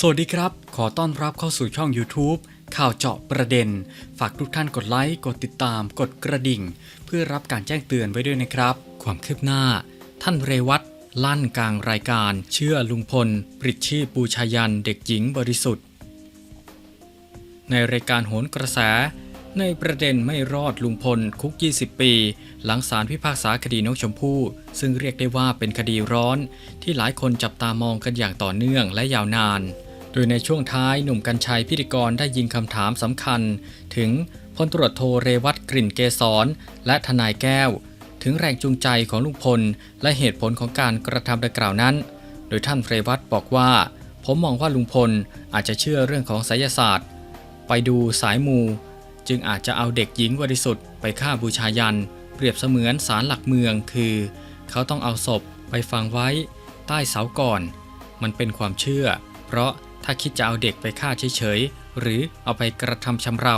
สวัสดีครับ ขอต้อนรับเข้าสู่ช่อง YouTube ข่าวเจาะประเด็น ฝากทุกท่านกดไลค์ กดติดตาม กดกระดิ่ง เพื่อรับการแจ้งเตือนไว้ด้วยนะครับ ความคืบหน้า ท่านเรวัตลั่นกลางรายการ เชื่อลุงพล ปริชีพบูชายันเด็กหญิงบริสุทธิ์ ในรายการโหนกระแส ในประเด็นไม่รอดลุงพลคุก 20 ปี หลังศาลพิพากษาคดีนกชมพู่ ซึ่งเรียกได้ว่าเป็นคดีร้อน ที่หลายคนจับตามองกันอย่างต่อเนื่องและยาวนาน โดยในช่วงท้ายหนุ่มกัญชัยพิธีกรได้ยิงคำถามสำคัญ ถึงพลตรวจโทเรวัตกลิ่นเกษรและทนายแก้ว ถึงแรงจูงใจของลุงพล และเหตุผลของการกระทำดังกล่าวนั้น โดยท่านเรวัตบอกว่า ผมมองว่าลุงพลอาจจะเชื่อเรื่องของไสยศาสตร์ ไปดูสายมู จึงอาจจะเอาเด็กหญิงบริสุทธิ์ไปฆ่าบูชายัน เปรียบเสมือนศาลหลักเมืองคือ เขาต้องเอาศพไปฝังไว้ ใต้เสาก่อน มันเป็นความเชื่อ เพราะ ถ้าคิดจะเอาเด็กไปฆ่าเฉยๆ หรือเอาไปกระทำชำเรา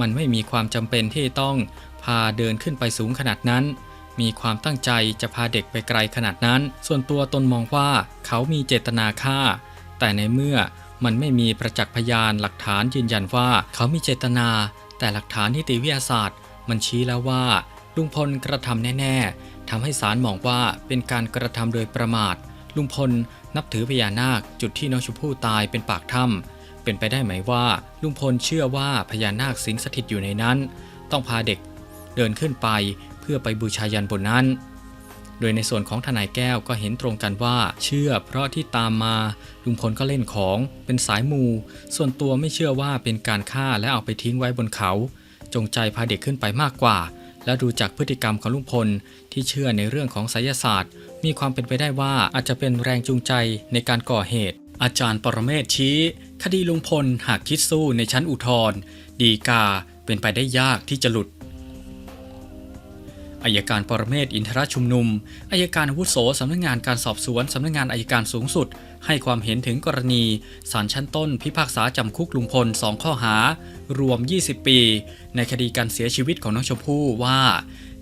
มันไม่มีความจำเป็นที่ต้องพาเดินขึ้นไปสูงขนาดนั้น มีความตั้งใจจะพาเด็กไปไกลขนาดนั้น ส่วนตัวตนมองว่าเขามีเจตนาฆ่า แต่ในเมื่อมันไม่มีประจักษ์พยานหลักฐานยืนยันว่าเขามีเจตนา แต่หลักฐานนิติวิทยาศาสตร์ มันชี้แล้วว่าลุงพลกระทำแน่ ๆทำให้ศาลมองว่าเป็นการกระทำโดยประมาท ลุงพลนับถือพญานาคจุดที่น้องชมพู่ตายเป็นปากถ้ำเป็นไปได้ไหมว่าลุงพลเชื่อว่าพญานาคสิงสถิตอยู่ในนั้น ต้องพาเด็กเดินขึ้นไปเพื่อไปบูชายันบนนั้น โดยในส่วนของทนายแก้วก็เห็นตรงกันว่า เชื่อเพราะที่ตามมาลุงพลก็เล่นของเป็นสายมู ส่วนตัวไม่เชื่อว่าเป็นการฆ่าและเอาไปทิ้งไว้บนเขา จงใจพาเด็กขึ้นไปมากกว่าและดูจากพฤติกรรมของลุงพลที่เชื่อในเรื่องของไสยศาสตร์ มีความเป็นไปได้ว่าอาจจะเป็นแรงจูงใจในการก่อเหตุ อาจารย์ปรเมศชี้ คดีลุงพลหากคิดสู้ในชั้นอุทธรดีกาเป็นไปได้ยากที่จะหลุดอายการปรเมศอินทรชุมนุมอายการอาวุโสสำนักงานการสอบสวนสำนักงานอายการสูงสุด ให้ความเห็นถึงกรณีศาลชั้นต้นพิพากษาจำคุกลุงพล 2 ข้อหา รวม 20 ปี ในคดีการเสียชีวิตของน้องชมพู่ว่า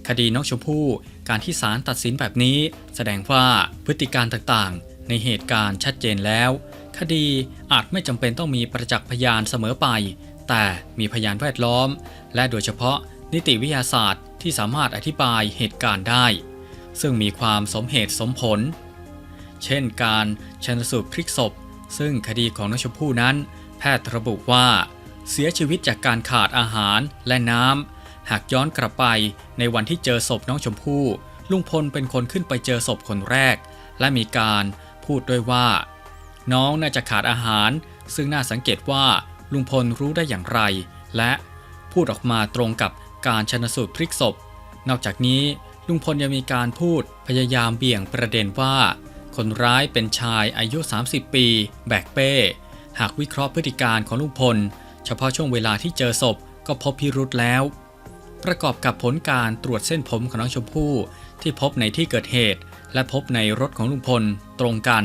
คดีน้องชมพู่ การที่ศาลตัดสินแบบนี้ แสดงว่าพฤติการต่างๆ ในเหตุการณ์ชัดเจนแล้ว คดีอาจไม่จำเป็นต้องมีประจักษ์พยานเสมอไป แต่มีพยานแวดล้อม และโดยเฉพาะนิติวิทยาศาสตร์ที่สามารถอธิบายเหตุการณ์ได้ ซึ่งมีความสมเหตุสมผล เช่นการชันสูตรพลิกศพ ซึ่งคดีของน้องชมพู่นั้น แพทย์ระบุว่า เสียชีวิตจากการขาดอาหารและน้ำ หากย้อนกลับไปในวันที่เจอศพน้องชมพู่ ลุงพลเป็นคนขึ้นไปเจอศพคนแรก และมีการพูดด้วยว่า น้องน่าจะขาดอาหาร ซึ่งน่าสังเกตว่าลุงพลรู้ได้อย่างไร และพูดออกมาตรงกับการชนสูตรพลิกศพ นอกจากนี้ลุงพลยังมีการพูดพยายามเบี่ยงประเด็นว่า คนร้ายเป็นชายอายุ 30 ปี แบกเป้ หากวิเคราะห์พฤติการของลุงพล เฉพาะช่วงเวลาที่เจอศพก็พบพิรุธแล้ว ประกอบกับผลการตรวจเส้นผมของน้องชมพู่ที่พบในที่เกิดเหตุ และพบในรถของลุงพลตรงกัน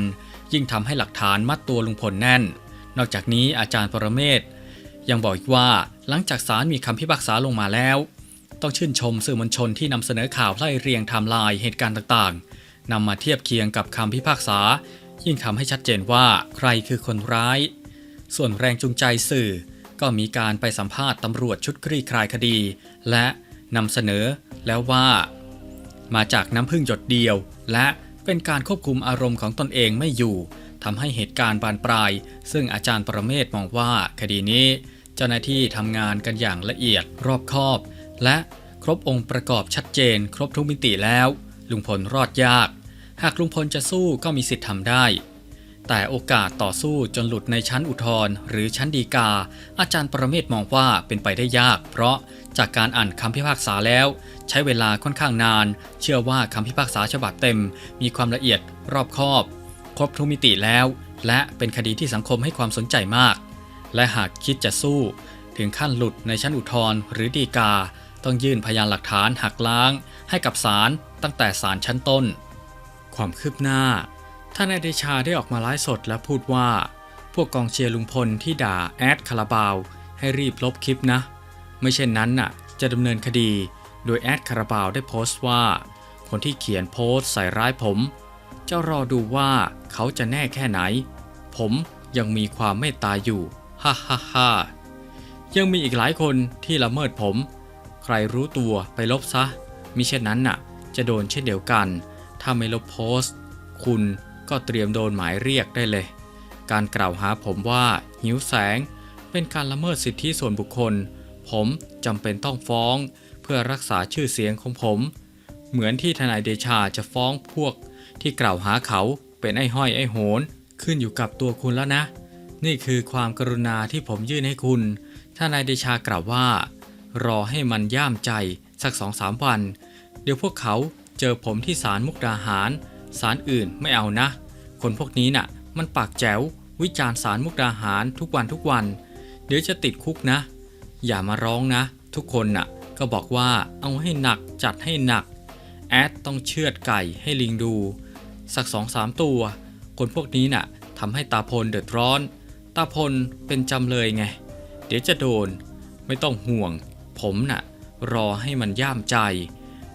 ยิ่งทำให้หลักฐานมัดตัวลุงพลแน่น นอกจากนี้อาจารย์ปรเมศยังบอกอีกว่าหลังจากศาลมีคำพิพากษาลงมาแล้ว ต้องชื่นชมสื่อมวลชนที่นำเสนอข่าวไล่เรียงไทม์ไลน์เหตุการณ์ต่างๆนำมาเทียบเคียงกับคำพิพากษา ยิ่งทำให้ชัดเจนว่าใครคือคนร้าย ส่วนแรงจูงใจสื่อ ก็มีการไปสัมภาษณ์ตำรวจชุดคลี่คลายคดี และนำเสนอแล้วว่า มาจากน้ำพึ่งหยดเดียว และเป็นการควบคุมอารมณ์ของตนเองไม่อยู่ทำให้เหตุการณ์บานปลาย ซึ่งอาจารย์ประเมศมองว่าคดีนี้ เจ้าหน้าที่ทำงานกันอย่างละเอียดรอบคอบ และครบองค์ประกอบชัดเจน ครบทุกมิติแล้ว ลุงพลรอดยาก หากลุงพลจะสู้ก็มีสิทธิ์ทำได้ แต่โอกาสต่อสู้จนหลุดในชั้นอุทธร์หรือชั้นฎีกา อาจารย์ประเมศมองว่าเป็นไปได้ยาก เพราะจากการอ่านคำพิพากษาแล้ว ใช้เวลาค่อนข้างนาน เชื่อว่าคำพิพากษาฉบับเต็ม มีความละเอียดรอบคอบ ครบทุกมิติแล้ว และเป็นคดีที่สังคมให้ความสนใจมาก และหากคิดจะสู้ ถึงขั้นหลุดในชั้นอุทธร์หรือฎีกา ต้องยื่นพยานหลักฐานหักล้าง ให้กับศาลตั้งแต่ศาลชั้นต้น ความคืบหน้า ท่านนเดชาได้ออกมาไลฟ์สดและพูดว่า พวกกองเชียร์ลุงพลที่ด่าแอดคาราบาวให้รีบลบคลิปนะ ไม่เช่นนั้นน่ะ จะดำเนินคดี โดยแอดคาราบาวได้โพสต์ว่า คนที่เขียนโพสต์ใส่ร้ายผม เจะรอดูว่าเขาจะแน่แค่ไหน ผมยังมีความเมตตาอยู่ ฮ่าฮ่าฮ่ายังมีอีกหลายคนที่ละเมิดผม ใครรู้ตัวไปลบซะมิเช่นนั้นน่ะ จะโดนเช่นเดียวกัน ถ้าไม่ลบโพสต์ คุณ ก็เตรียมโดนหมายเรียกได้เลย การกล่าวหาผมว่าหิวแสง เป็นการละเมิดสิทธิส่วนบุคคล ผมจำเป็นต้องฟ้อง เพื่อรักษาชื่อเสียงของผม เหมือนที่ทนายเดชาจะฟ้องพวก ที่กล่าวหาเขาเป็นไอ้ห้อยไอ้โหน ขึ้นอยู่กับตัวคุณแล้วนะ นี่คือความกรุณาที่ผมยื่นให้คุณทนายเดชากล่าวว่า รอให้มันย่ามใจสักสองสามวัน เดี๋ยวพวกเขาเจอผมที่ศาลมุกดาหาร ศาลอื่นไม่เอานะ คนพวกนี้น่ะ มันปากแจ๋ว วิจารณ์ศาลมุกดาหารทุกวันทุกวัน เดี๋ยวจะติดคุกนะ อย่ามาร้องนะ ทุกคนน่ะ ก็บอกว่าเอาให้หนักจัดให้หนัก แอดต้องเชือดไก่ให้ลิงดู สักสองสามตัว คนพวกนี้น่ะทำให้ตาพลเดือดร้อน ตาพลเป็นจำเลยไง เดี๋ยวจะโดน ไม่ต้องห่วง ผมน่ะรอให้มันย่ามใจ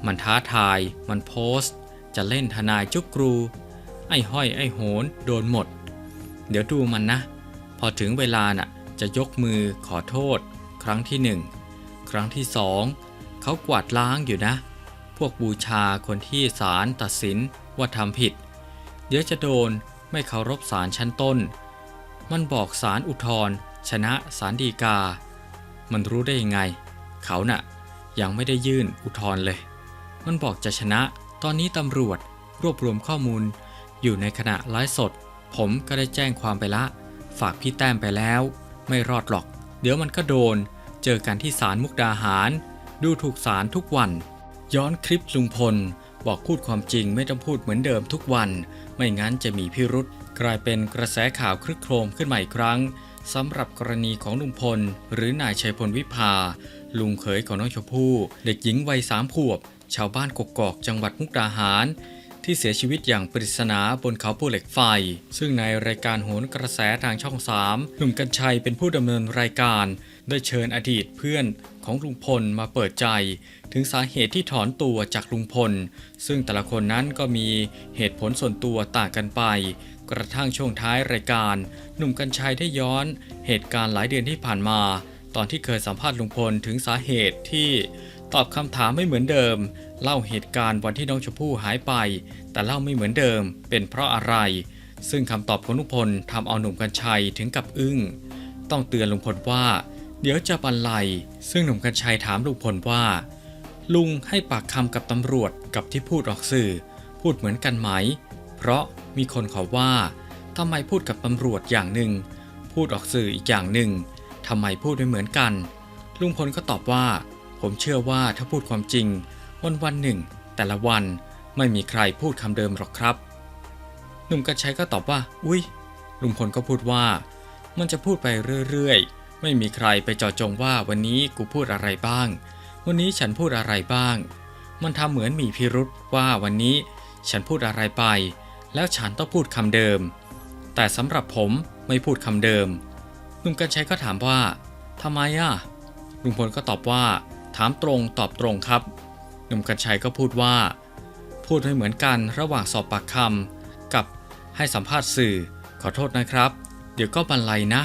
มันท้าทาย มันโพสต์ จะเล่นทนายจุกกรู ไอ้ห้อยไอ้โหนโดนหมด เดี๋ยวดูมันนะ พอถึงเวลาน่ะจะยกมือขอโทษ ครั้งที่หนึ่งครั้งที่สองเขากวาดล้างอยู่นะ พวกบูชาคนที่ศาลตัดสินว่าทำผิด เดี๋ยวจะโดนไม่เคารพศาลชั้นต้น มันบอกศาลอุทธรชนะศาลฎีกา มันรู้ได้ยังไง เขาน่ะยังไม่ได้ยื่นอุทธรเลย มันบอกจะชนะ ตอนนี้ตำรวจรวบรวมข้อมูล อยู่ในขณะไลฟ์สด ผมก็ได้แจ้งความไปละ ฝากพี่แต้มไปแล้ว ไม่รอดหรอก เดี๋ยวมันก็โดน เจอกันที่ศาลมุกดาหาร ดูถูกศาลทุกวัน ย้อนคลิปลุงพล บอกพูดความจริงไม่ต้องพูดเหมือนเดิมทุกวัน ไม่งั้นจะมีพิรุษกลายเป็นกระแสข่าวคลึกโครมขึ้นมาอีกครั้งสำหรับกรณีของลุงพล หรือนายชัยพลวิภา ลุงเขยของน้องชมพู่ เด็กหญิงวัยสามขวบ ชาวบ้านกกอกจังหวัดมุกดาหาร ที่เสียชีวิตอย่างปริศนาบนเขาภูเหล็กไฟ ซึ่งในรายการโหนกระแสทางช่อง 3 หนุ่มกัญชัยเป็นผู้ดำเนินรายการ ได้เชิญอดีตเพื่อนของลุงพลมาเปิดใจ ถึงสาเหตุที่ถอนตัวจากลุงพล ซึ่งแต่ละคนนั้นก็มีเหตุผลส่วนตัวต่างกันไป กระทั่งช่วงท้ายรายการ หนุ่มกัญชัยได้ย้อนเหตุการณ์หลายเดือนที่ผ่านมา ตอนที่เคยสัมภาษณ์ลุงพลถึงสาเหตุที่ ตอบคำถามไม่เหมือนเดิม เล่าเหตุการณ์วันที่น้องชมพู่หายไป แต่เล่าไม่เหมือนเดิม เป็นเพราะอะไร ซึ่งคำตอบของลุงพลทำเอาหนุ่มกัญชัยถึงกับอึ้ง ต้องเตือนลุงพลว่า เดี๋ยวจะบรรลัยซึ่งหนุ่มกัญชัยถามลุงพลว่า ลุงให้ปากคำกับตำรวจกับที่พูดออกสื่อ พูดเหมือนกันไหม เพราะมีคนขอว่าทำไมพูดกับตำรวจอย่างหนึ่ง พูดออกสื่ออีกอย่างหนึ่งทำไมพูดไม่เหมือนกัน ลุงพลก็ตอบว่า ผมเชื่อว่าถ้าพูดความจริง วันวันหนึ่ง แต่ละวันไม่มีใครพูดคำเดิมหรอกครับ หนุ่มกัญชัยก็ตอบว่า อุ้ยลุงพลก็พูดว่า มันจะพูดไปเรื่อยๆ ไม่มีใครไปเจาะจงว่าวันนี้กูพูดอะไรบ้าง วันนี้ฉันพูดอะไรบ้าง มันทำเหมือนมีพิรุษว่าวันนี้ฉันพูดอะไรไป แล้วฉันต้องพูดคำเดิม แต่สำหรับผมไม่พูดคำเดิม ลุงกัญชัยก็ถามว่าทำไมอะลุงพลก็ตอบว่า ถามตรงตอบตรงครับ หนุ่มกัญชัยก็พูดว่า พูดไม่เหมือนกันระหว่างสอบปากคำกับให้สัมภาษณ์สื่อ ขอโทษนะครับ เดี๋ยวก็บรรลัยนะ